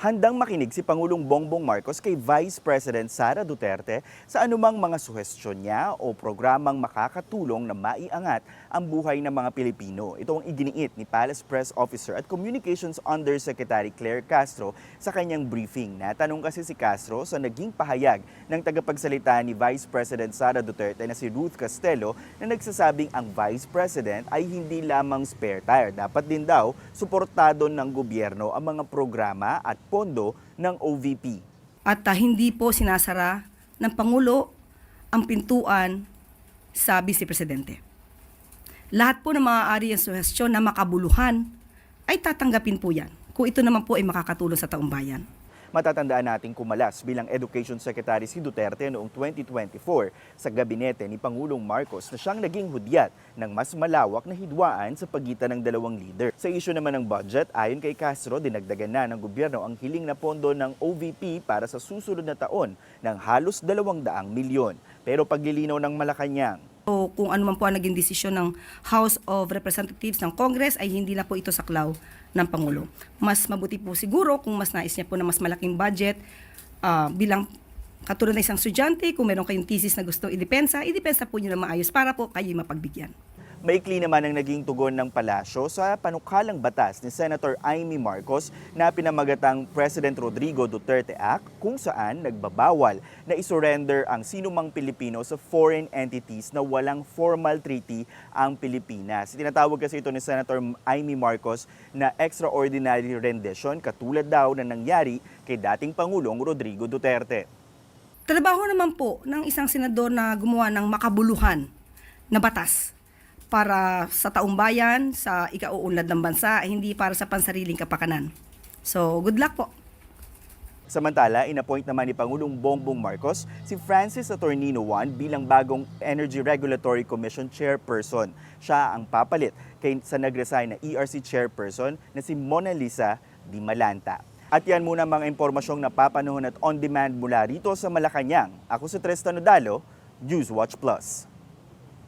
Handang makinig si Pangulong Bongbong Marcos kay Vice President Sara Duterte sa anumang mga suhestyon niya o programang makakatulong na maiangat ang buhay ng mga Pilipino. Ito ang iginiit ni Palace Press Officer at Communications Undersecretary Claire Castro sa kanyang briefing. Natanong kasi si Castro sa naging pahayag ng tagapagsalita ni Vice President Sara Duterte na si Ruth Castello na nagsasabing ang Vice President ay hindi lamang spare tire. Dapat din daw suportado ng gobyerno ang mga programa at pondo ng OVP. At ah, hindi po sinasara ng Pangulo ang pintuan sa Vice Presidente. Lahat po ng maaari ang suhestyon na makabuluhan ay tatanggapin po yan kung ito naman po ay makakatulong sa taong bayan. Matatandaan nating kumalas bilang Education Secretary si Duterte noong 2024 sa gabinete ni Pangulong Marcos na siyang naging hudyat ng mas malawak na hidwaan sa pagitan ng dalawang leader. Sa isyu naman ng budget, ayon kay Castro, dinagdagan na ng gobyerno ang hiling na pondo ng OVP para sa susunod na taon ng halos 200 milyon. Pero paglilinaw ng Malacanang, So kung ano man po ang naging desisyon ng House of Representatives ng Congress ay hindi na po ito saklaw ng Pangulo. Mas mabuti po siguro kung mas nais niya po na mas malaking budget ah, bilang katulad ng isang estudyante, kung meron kayong thesis na gusto idepensa, idepensa po niyo na maayos para po kayo mapagbigyan. Maikli naman ang naging tugon ng palasyo sa panukalang batas ni Senator Amy Marcos na pinamagatang President Rodrigo Duterte Act kung saan nagbabawal na isurrender ang sinumang Pilipino sa foreign entities na walang formal treaty ang Pilipinas. Tinatawag kasi ito ni Senator Amy Marcos na extraordinary rendition katulad daw na nangyari kay dating Pangulong Rodrigo Duterte. Trabaho naman po ng isang senador na gumawa ng makabuluhan na batas para sa taong bayan, sa ikauunlad ng bansa, hindi para sa pansariling kapakanan. So, good luck po. Samantala, inappoint naman ni Pangulong Bongbong Marcos si Francis Attornino Juan bilang bagong Energy Regulatory Commission Chairperson. Siya ang papalit kay sa nag-resign na ERC Chairperson na si Mona Lisa Di Malanta. At yan muna mga impormasyong napapanahon at on-demand mula rito sa Malacanang. Ako si Tristan Odalo, News Watch Plus.